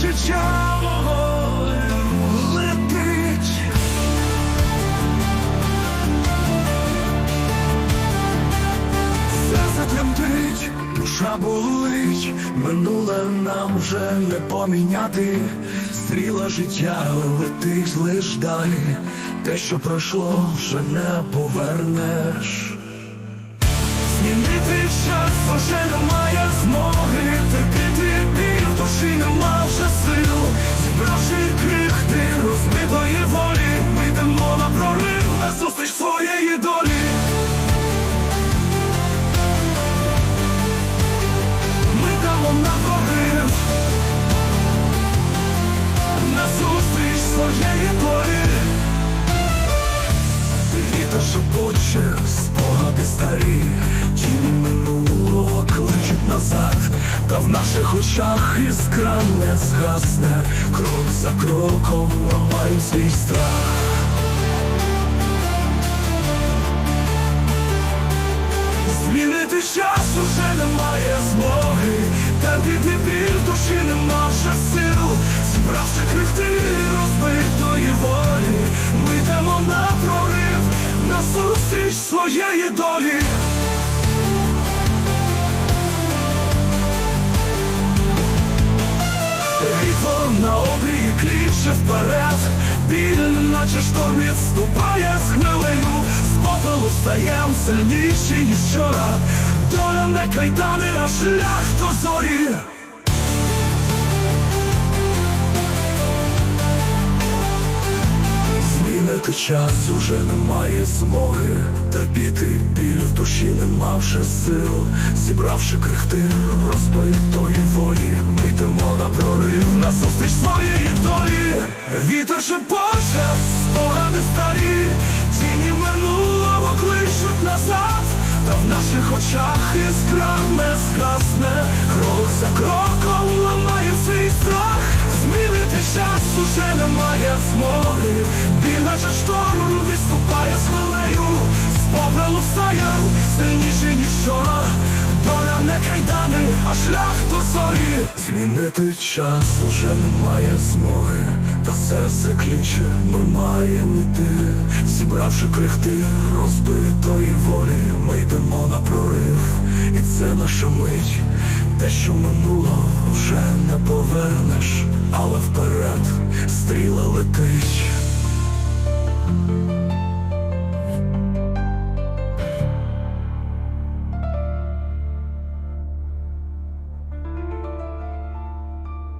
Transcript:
життя мого летить. Серце тремтить, душа болить, минуле нам вже не поміняти. Стріла життя летить лиш далі, те, що пройшло, вже не повернеш. Змінити час вже немає змоги, розбитої волі, ми йдемо на прорив, на зустріч своєї долі. Ми йдемо на прорив, на зустріч своєї долі. Вітер шепоче, спогади старі, тіні в наших очах іскра не згасне, крок за кроком ламають свій страх. Змінити час уже немає змоги, та піти біль душі нема вже сил, зібравши крихти розбитої волі, ми йдемо на прорив, на зустріч своєї долі. Кліче вперед, біль, наче шторм відступає з хвилину, з попелу стаєм сильніші, ніж вчора, доля не кайдани, а шлях до зорі. Змінити час уже немає змоги. Терпіти біль в душі нема вже сил. Зібравши крихти розбитої волі Ми йдемо на прорив. На зустріч своєї Вітер шепоче, спогади старі Тіні минулого кличуть назад Та в наших очах іскра не згасне Крок за кроком ламає свій страх. Змінити час уже немає змоги. Біль наче шторм відступає з хвилею. З попелу встає сильніший ніж вчора. Не кайдани, а шлях до зорі. Змінити час уже немає змоги Серце кліче, ми маємо йти. Зібравши крихти розбитої волі Ми йдемо на прорив. І це наша мить. Те, що минуло, вже не повернеш. Але вперед стріла летить